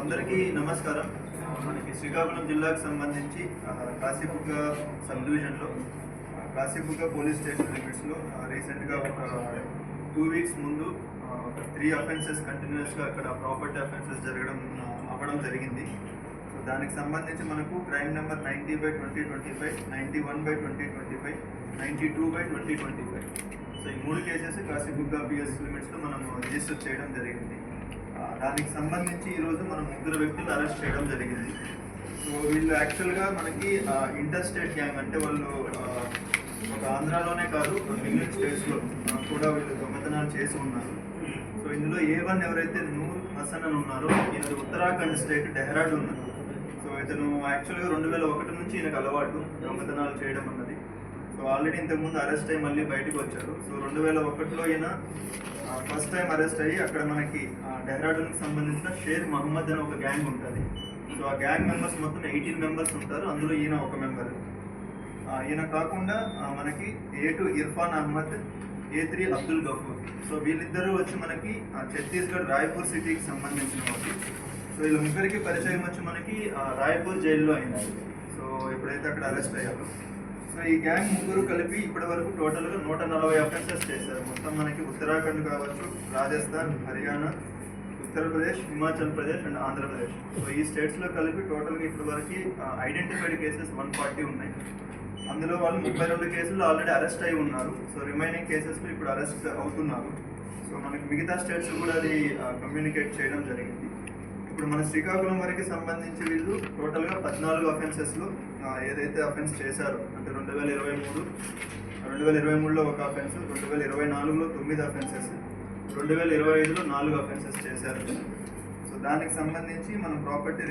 అందరికీ నమస్కారం. మనకి శ్రీకాకుళం జిల్లాకు సంబంధించి ఆ, కాశీబుగ్గ సబ్ డివిజన్లో కాశీబుగ్గ పోలీస్ స్టేషన్ లిమిట్స్లో రీసెంట్గా ఒక టూ వీక్స్ ముందు త్రీ అఫెన్సెస్ కంటిన్యూస్గా అక్కడ ప్రాపర్టీ అఫెన్సెస్ జరగడం అవ్వడం జరిగింది. సో దానికి సంబంధించి మనకు crime number ninety by twenty twenty five ninety one by twenty twenty five ninety two by twenty twenty five. So ఈ మూడు కేసెస్ కాశీబుగ్గ పిఎస్ లిమిట్స్లో మనం రిజిస్టర్ చేయడం జరిగింది. దానికి సంబంధించి ఈరోజు మనం ముగ్గురు వ్యక్తులు అరెస్ట్ చేయడం జరిగింది. సో వీళ్ళు యాక్చువల్గా మనకి ఇంటర్ స్టేట్ గ్యాంగ్ అంటే వాళ్ళు ఒక ఆంధ్రాలోనే కాదు మిగిలిన స్టేట్స్లో కూడా వీళ్ళు దొంగతనాలు చేసి ఉన్నారు. సో ఇందులో ఏ వన్ ఎవరైతే నూర్ హసన్ అని ఉన్నారో ఈయన ఉత్తరాఖండ్ స్టేట్ డెహ్రాడూన్ సో ఇతను యాక్చువల్గా రెండు వేల ఒకటి నుంచి ఈయనకు అలవాటు దొంగతనాలు చేయడం అన్నది. సో ఆల్రెడీ ఇంతకుముందు అరెస్ట్ అయ్యి మళ్ళీ బయటకు వచ్చారు. సో రెండు వేల ఒకటిలో ఈయన ఫస్ట్ టైం అరెస్ట్ అయ్యి అక్కడ మనకి ఆ, డెహ్రాడూన్కి సంబంధించిన షేర్ మహమ్మద్ అని ఒక గ్యాంగ్ ఉంటుంది. సో ఆ గ్యాంగ్ మెంబర్స్ మొత్తం ఎయిటీన్ మెంబర్స్ ఉంటారు. అందులో ఈయన ఒక మెంబర్ ఈయన కాకుండా మనకి A two Irfan Ahmed A three Abdul Gafoor. So వీళ్ళిద్దరూ వచ్చి మనకి ఆ, ఛత్తీస్గఢ్ రాయ్పూర్ సిటీకి సంబంధించిన వాళ్ళు. సో వీళ్ళ ముగ్గురికి పరిచయం వచ్చి మనకి ఆ, రాయ్పూర్ జైల్లో అయింది. సో ఎప్పుడైతే అక్కడ అరెస్ట్ అయ్యారు. సో ఈ గ్యాంగ్ ముగ్గురు కలిపి ఇప్పటి వరకు టోటల్గా నూట నలభై అఫెన్సెస్ చేశారు. మొత్తం మనకి ఉత్తరాఖండ్ కావచ్చు రాజస్థాన్ హర్యానా ఉత్తరప్రదేశ్ హిమాచల్ ప్రదేశ్ అండ్ ఆంధ్రప్రదేశ్. సో ఈ స్టేట్స్లో కలిపి టోటల్గా ఇప్పటి వరకు ఐడెంటిఫైడ్ కేసెస్ వన్ ఫార్టీ ఉన్నాయి. అందులో వాళ్ళు ముప్పై రెండు కేసులు ఆల్రెడీ అరెస్ట్ అయి ఉన్నారు. సో రిమైనింగ్ కేసెస్లో ఇప్పుడు అరెస్ట్ అవుతున్నారు. సో మనకి మిగతా స్టేట్స్ కూడా అది కమ్యూనికేట్ చేయడం జరిగింది. ఇప్పుడు మన శ్రీకాకుళం వరకు సంబంధించి వీళ్ళు టోటల్గా పద్నాలుగు అఫెన్సెస్లో ఏదైతే అఫెన్స్ చేశారో అంటే రెండు వేల ఇరవై మూడు రెండు వేల ఇరవై మూడులో ఒక అఫెన్స్ రెండు వేల ఇరవై నాలుగులో తొమ్మిది అఫెన్సెస్ రెండు వేల ఇరవై ఐదులో నాలుగు అఫెన్సెస్ చేశారు. సో దానికి సంబంధించి మనం ప్రాపర్టీ